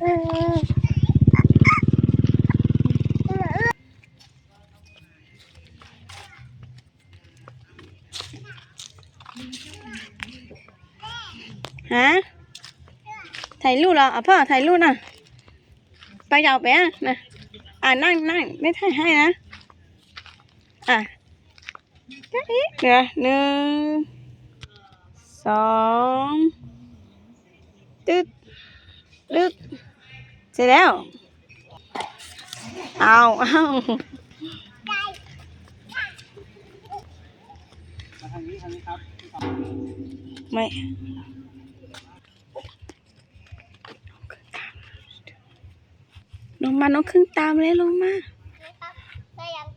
ฮะถ่ายรูปเหรออะพ่อถ่ายรูปน่ะไปยาวไปอะนะอะนั่งนั่งไม่ถ่ายให้นะ อะเดี๋ยวอีกเดี๋ยวหนึ่งสองตึ๊ดตึ๊ด สร็จแล้ว เอาเอามาทางนี้ทางนี้ครับไม่ลงมาน้องครึ่งตามเลยลงมาได้ยัง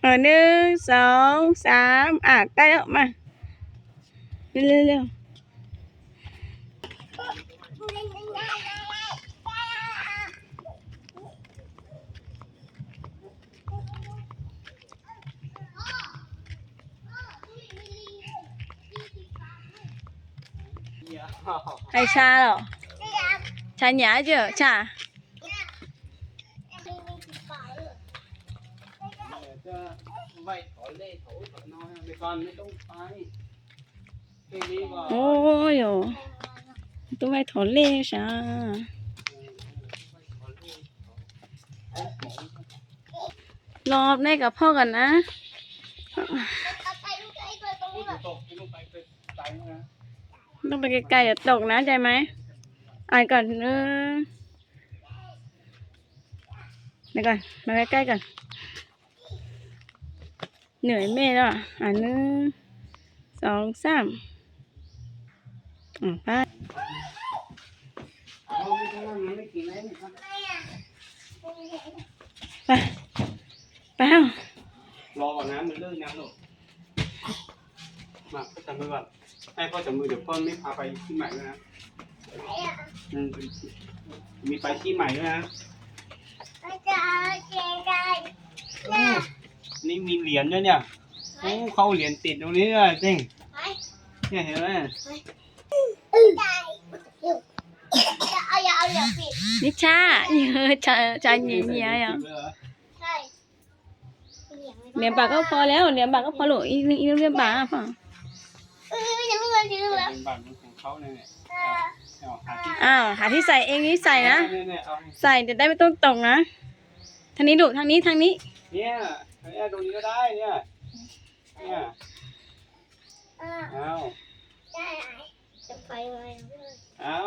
เออหนึ่งสองสามอะใกล้แล้วมา เร็วเร็ว เร็วใครชาเตัวไปถอนเล่ช้ารอบได้กับพ่อกันนะต้องไปไกลๆอย่าตกนะใจไหมอ่านก่อนเออเดี๋ยวก่อนมาใกล้ๆก่อนเหนื่อยแม่แล้วอะหนึ่งสองสามอ๋อไป เอาไม่ต้องนั่ง ไม่กินอะไรครับไปไปเอารอก่อนนะมันเลิกยังหรอกมาพ่อจับมือก่อนให้พ่อจับมือเดี๋ยวพ่อไม่พาไปที่ใหม่ด้วยนะอืมมีไปที่ใหม่ด้วยนะนี่มีเหรียญด้วยเนี่ยโอ้เขาเอาเหรียญติดตรงนี้เลยจริงเนี่ยเห็นไหม เอาอย่าเอาอย่าปิด นิชาเยอะชาชาเยี่ยเยี่ยอะใช่เหรียญปากก็พอแล้วเหรียญปากก็พอหรอกอีกนิดอีกนิดเหรียญปากอะพ่อเออยังไม่เงินยืมแล้วเป็นบัตรของเขาเนี่ยเอาหาที่อ้าวหาที่ใส่เองนี่ใส่นะเนี่ยเนี่ยเอาใส่จะได้ไม่ต้องตกนะทางนี้ดูทางนี้ทางนี้ เนี่ยเนี่ยตรงนี้ก็ได้เนี่ยเนี่ยอ่าเอา ได้จะไปไหม เอา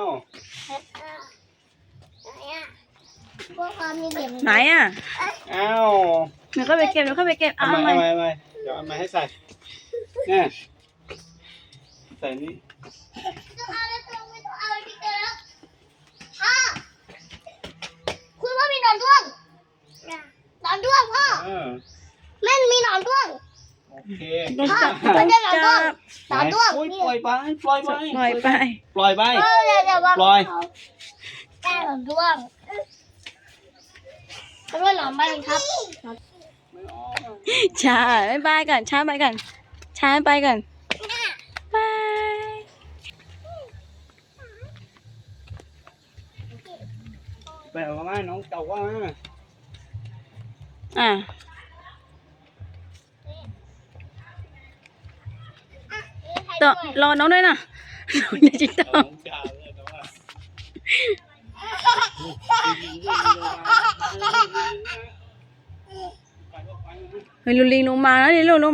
ไหนอะพวกความมีเหลี่ยม ไหนอะเอาเดี๋ยวเข้าไปเก็บเดี๋ยวเข้าไปเก็บเอาเอามามาเอามาเดี๋ยวเอามาให้ใส่เนี่ยใส่นี่ต้องเอาแล้วต้องไม่ต้องเอาไปพี่เจอแล้วพ่อคุณพ่อมีหนอนด้วงหนอนด้วงพ่อเออแม่มีหนอนด้วงโอเคต้องจับพ่อต้องจะหนอนด้วจังบหนอนด้วงโอ้ยปล่อยไปปล่อยไปปล่อยไปปล่อยไปพ่อจะจะว่าปล่อย ได้หนอนด้วงเพ ราะว่าหนอนบ้านครับช้าบายบายก่อนช้าไปก่อนช้าไปก่อนบายไปเอามาน้องเก่าว่าอะต่อรอน้องด้วยนะน้องจะจิตตอน้อง จ่าเลยแต่ว่าเฮ้ยลุลิงลงมาแล้วดิลูกลง